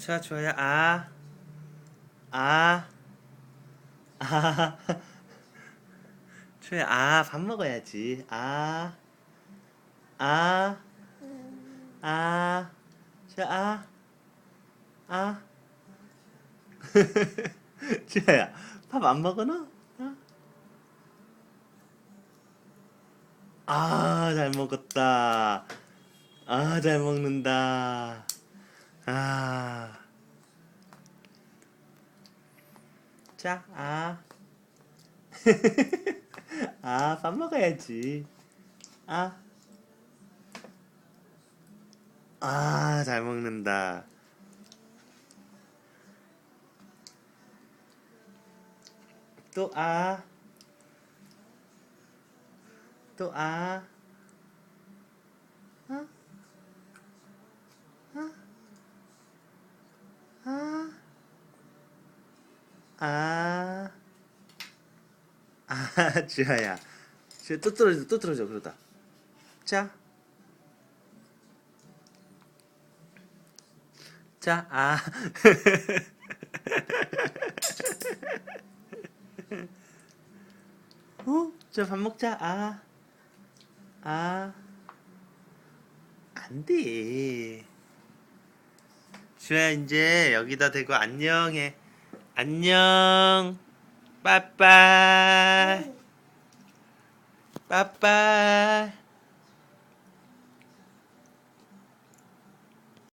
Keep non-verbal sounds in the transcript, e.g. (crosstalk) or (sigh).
자, 좋아요. 아. 아. 아. (laughs) 좋아요. 아, 밥 먹어야지. 아. 아. 아. 자, 아. 아. (laughs) 지아야, 밥 안 먹어 너? 어? 아, 잘 먹었다. 아, 잘 먹는다. 아. 자, 아. (laughs) 아, 밥 먹어야지. 아. 아, 잘 먹는다. 또 아. 또 아. 어? 어? 아. 아, (laughs) 지아야. 지아 또 떨어져, 또 떨어져, 그러다. 자. 자, 아. (laughs) 어? 자, 밥 먹자. 아. 아. 안 돼. 주야, 이제 여기다 대고 안녕해. 안녕. 빠빠이. 빠빠이.